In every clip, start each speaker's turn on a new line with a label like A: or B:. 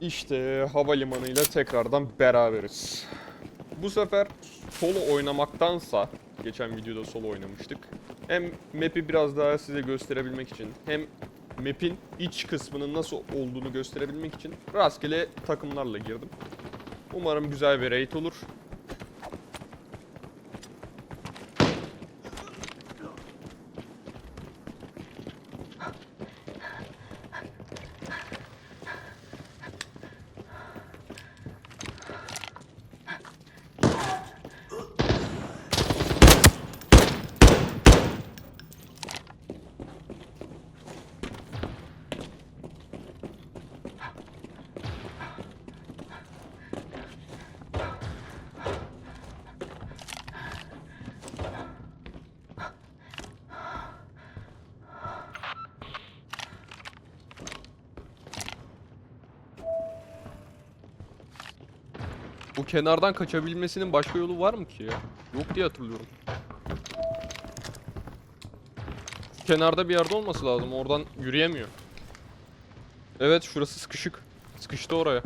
A: İşte havalimanıyla tekrardan beraberiz. Bu sefer solo oynamaktansa, geçen videoda solo oynamıştık. Hem map'i biraz daha size gösterebilmek için, hem map'in iç kısmının nasıl olduğunu gösterebilmek için rastgele takımlarla girdim. Umarım güzel bir raid olur. Kenardan kaçabilmesinin başka yolu var mı ki ya? Yok diye hatırlıyorum. Şu kenarda bir yerde olması lazım. Oradan yürüyemiyor. Evet şurası sıkışık. Sıkıştı oraya.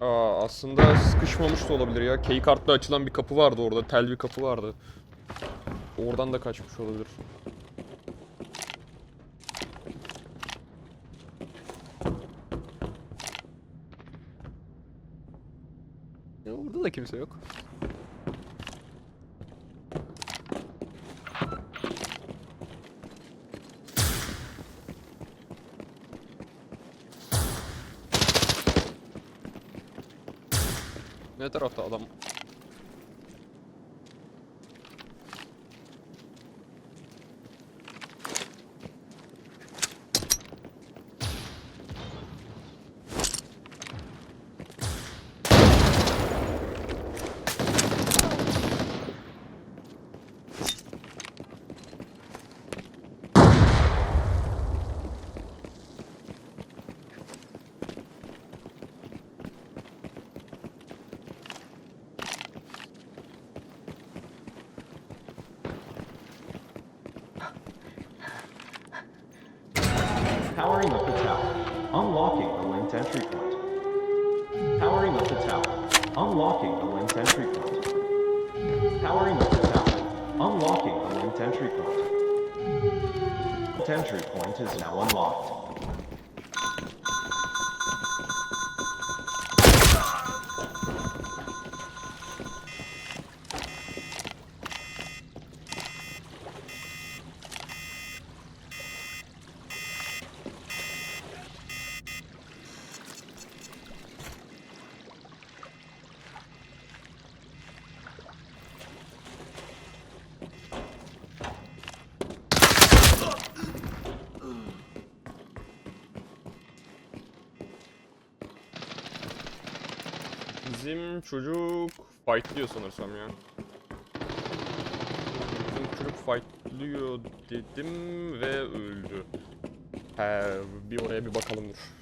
A: Aa, aslında sıkışmamış da olabilir ya. Key kartla açılan bir kapı vardı orada. Tel bir kapı vardı. Oradan da kaçmış olabilir. Ya orada da kimse yok. Ne tarafta adam?
B: Entry point is now unlocked.
A: Bizim çocuk fightlıyor sanırsam ya. Bizim çocuk fightlıyor dedim ve öldü. He, bir oraya bir bakalım dur.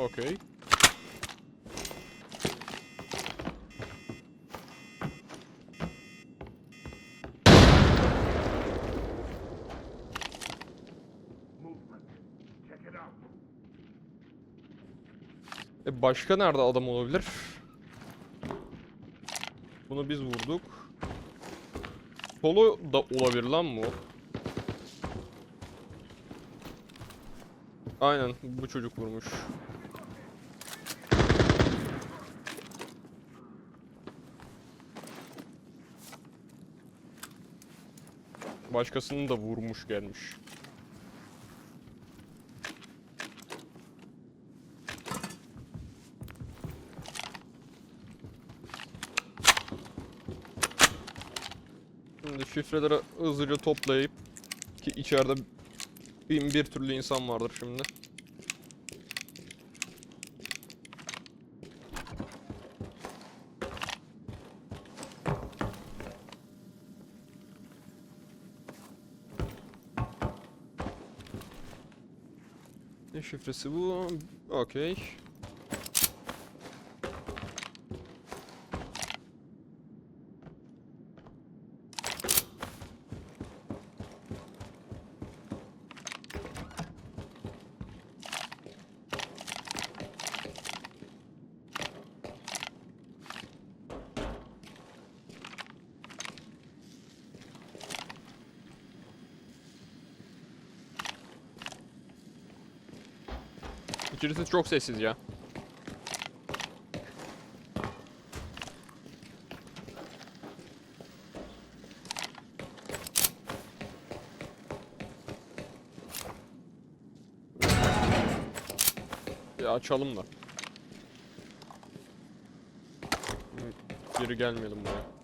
A: Okey. E başka nerede adam olabilir? Bunu biz vurduk. Solo da olabilir lan bu. Aynen bu çocuk vurmuş. Başkasını da vurmuş gelmiş. Şimdi şifreleri hızlıca toplayıp ki içeride bin bir türlü insan vardır şimdi. Şifresi bu? Okey. İçerisi çok sessiz ya. Ya açalım da. Geri gelmeyelim buraya.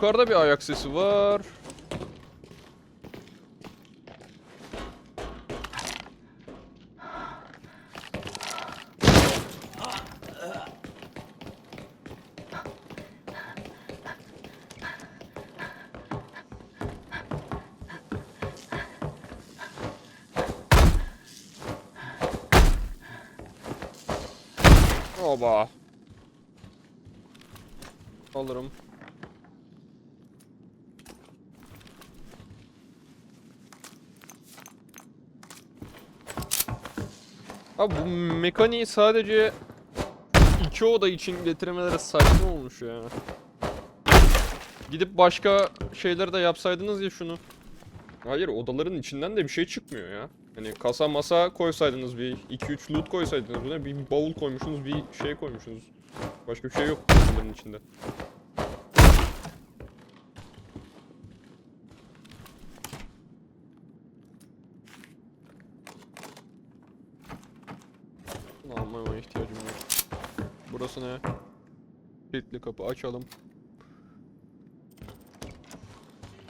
A: Yukarıda bir ayak sesi var. Oba. Alırım. Abi bu mekaniği sadece iki oda için getirmeleri saçma olmuş ya. Gidip başka şeyleri de yapsaydınız ya şunu. Hayır odaların içinden de bir şey çıkmıyor ya. Hani kasa masa koysaydınız bir 2-3 loot koysaydınız buna bir bavul koymuşsunuz bir şey koymuşsunuz. Başka bir şey yok odaların içinde. Almaya ihtiyacım yok. Burası ne? Kilitli kapı açalım.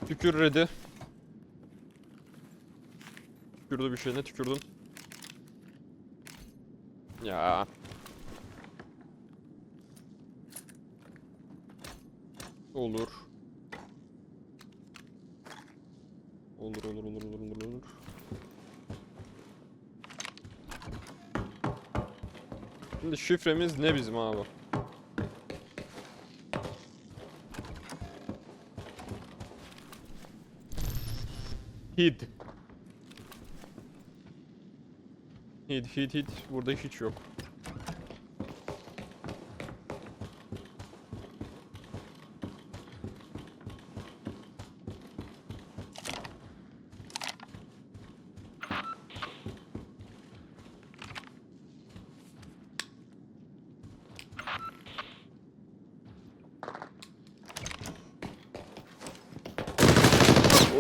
A: Tükür ready. Tükürdü bir şey ne tükürdün? Ya. Olur olur olur olur olur olur. Şimdi şifremiz ne bizim abi? Hid. Hid hid hid. Burada hiç yok.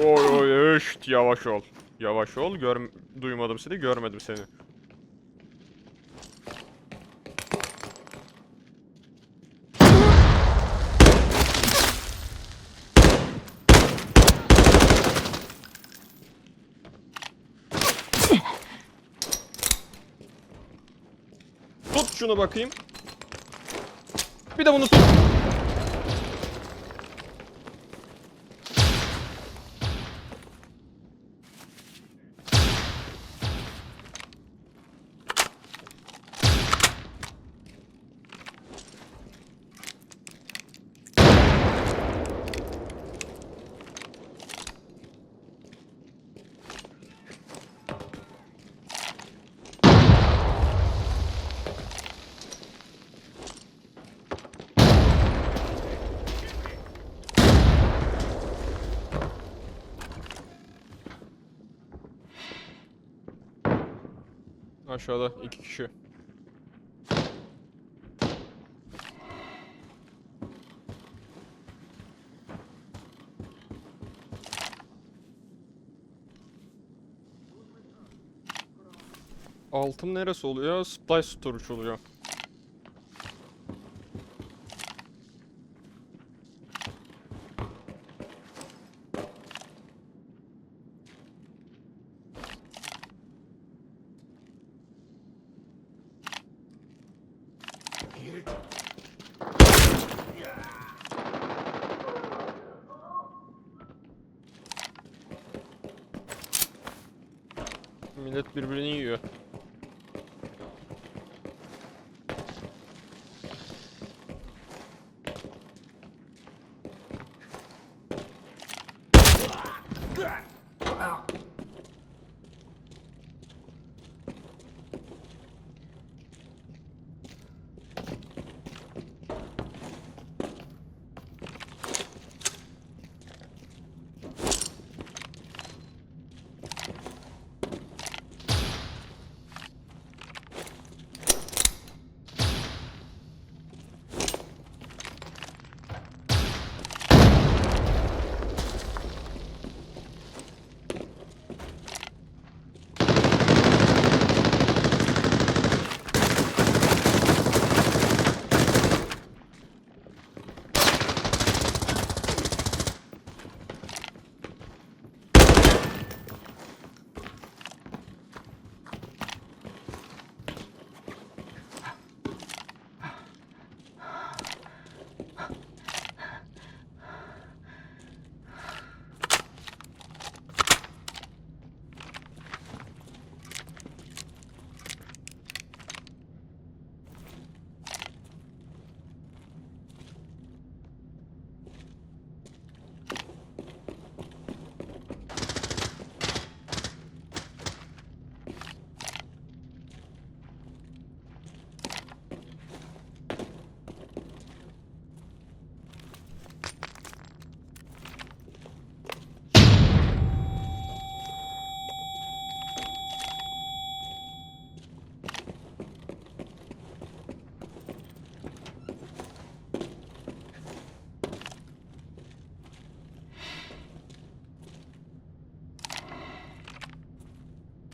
A: Oy oy eşt yavaş ol. Yavaş ol. Gör duymadım seni, görmedim seni. Tut şunu bakayım. Bir de bunu tut. Aşağıda iki kişi. Altın neresi oluyor? Supply storage oluyor. Wow.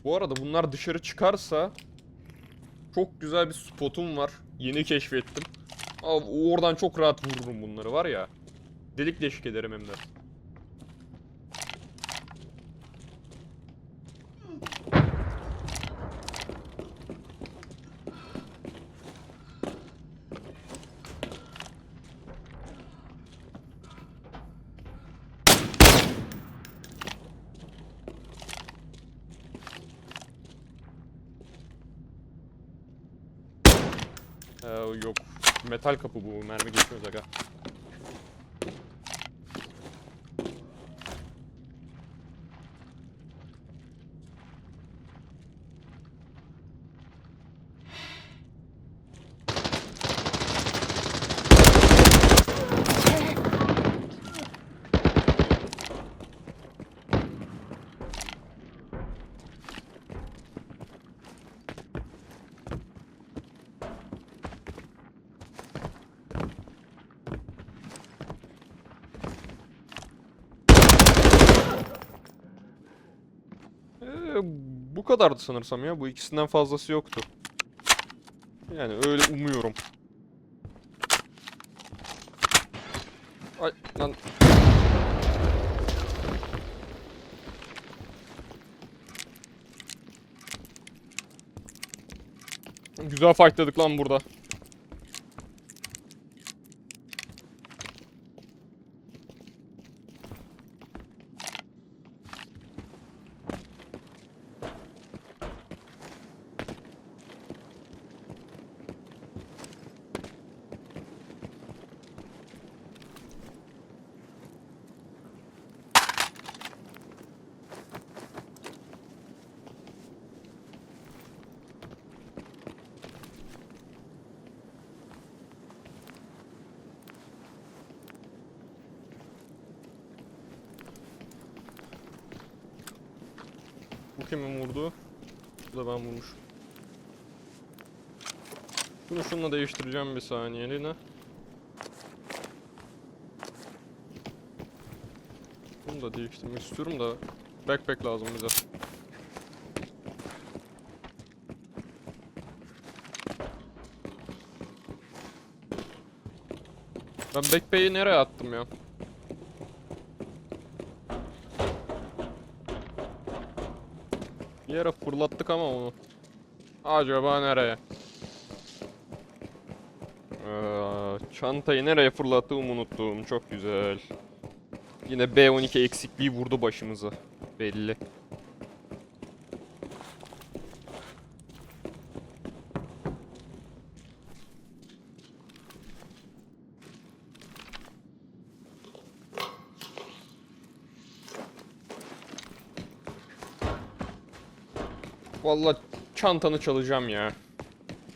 A: Bu arada bunlar dışarı çıkarsa çok güzel bir spotum var. Yeni keşfettim. Abi oradan çok rahat vururum bunları var ya. Delik deşik ederim hem de. Ee, yok. Metal kapı bu. Mermi geçmiyor aga. Ee, bu kadardı sanırsam ya. Bu ikisinden fazlası yoktu. Yani öyle umuyorum. Ay lan. Güzel fightladık lan burada. Kimin vurdu? Bu da ben vurmuş. Bunu şununla değiştireceğim bir saniyeliğine. Bunu da değiştirmek istiyorum da backpack lazım bize. Ben backpack'i nereye attım ya? Bir yere fırlattık ama onu. Acaba nereye? Ee, çantayı nereye fırlattığımı unuttum. Çok güzel. Yine B12 eksikliği vurdu başımıza. Belli. Vallahi çantanı çalacağım ya.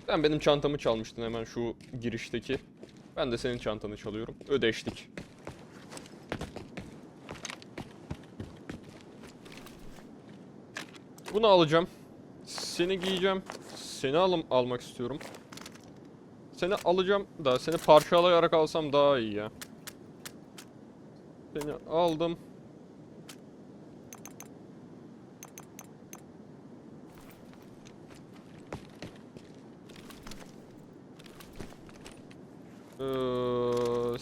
A: Sen benim çantamı çalmıştın hemen şu girişteki. Ben de senin çantanı çalıyorum. Ödeştik. Bunu alacağım. Seni giyeceğim. Seni alım almak istiyorum. Seni alacağım da seni parçalayarak alsam daha iyi ya. Seni aldım. Ee,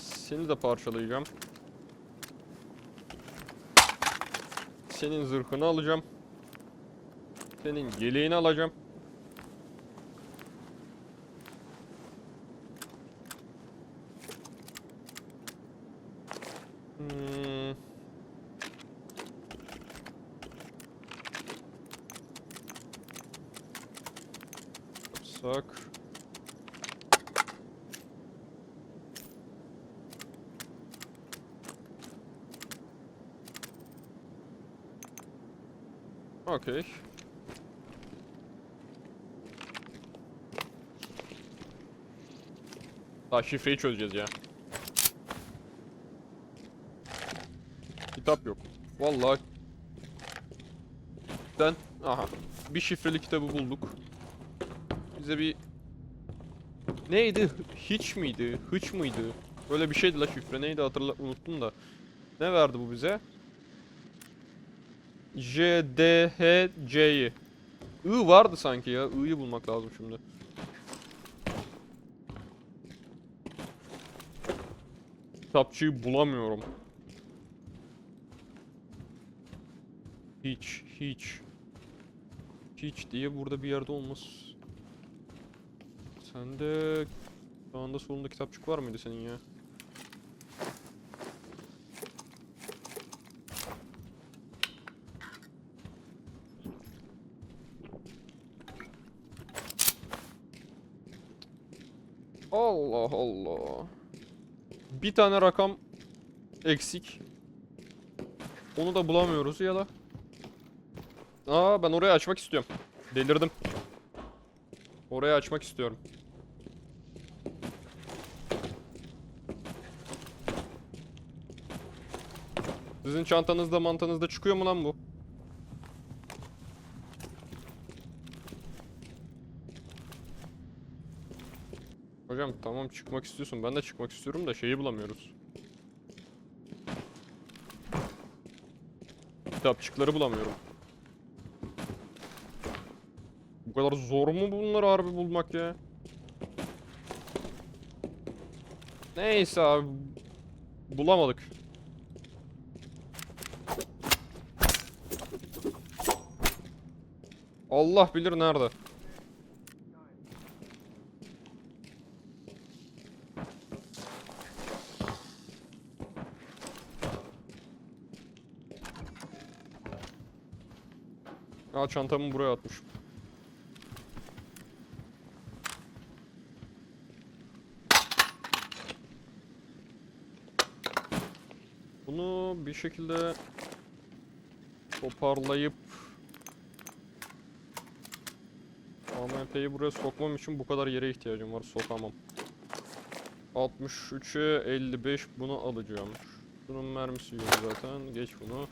A: de parçalayacağım. Senin zırhını alacağım. Senin yeleğini alacağım. Okey. Daha şifreyi çözeceğiz ya. Kitap yok. Vallahi. Ben aha bir şifreli kitabı bulduk. Bize bir neydi? Hiç miydi? Hıç mıydı? Öyle bir şeydi la şifre. Neydi hatırla unuttum da. Ne verdi bu bize? J, D, H, C'yi. I vardı sanki ya. I'yı bulmak lazım şimdi. Kitapçıyı bulamıyorum. Hiç, hiç. Hiç diye burada bir yerde olmaz. Sende sağında solunda kitapçık var mıydı senin ya? Allah Allah. Bir tane rakam eksik. Onu da bulamıyoruz ya da. Aa ben orayı açmak istiyorum. Delirdim. Orayı açmak istiyorum. Sizin çantanızda mantanızda çıkıyor mu lan bu? Hocam tamam çıkmak istiyorsun. Ben de çıkmak istiyorum da şeyi bulamıyoruz. Kitapçıkları bulamıyorum. Bu kadar zor mu bunları harbi bulmak ya? Neyse abi. Bulamadık. Allah bilir nerede. Aa çantamı buraya atmışım. Bunu bir şekilde toparlayıp AMP'yi buraya sokmam için bu kadar yere ihtiyacım var. Sokamam. 63'e 55 bunu alacağım. Bunun mermisi yok zaten. Geç bunu.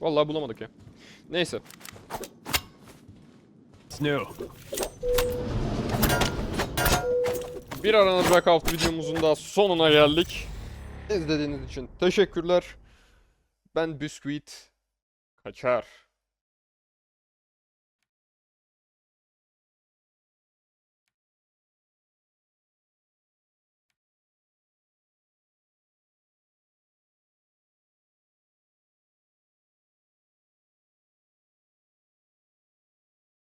A: Vallahi bulamadık ya. Neyse.
C: It's new.
A: Bir aranın Blackout videomuzun da sonuna geldik. İzlediğiniz için teşekkürler. Ben Biscuit. Kaçar.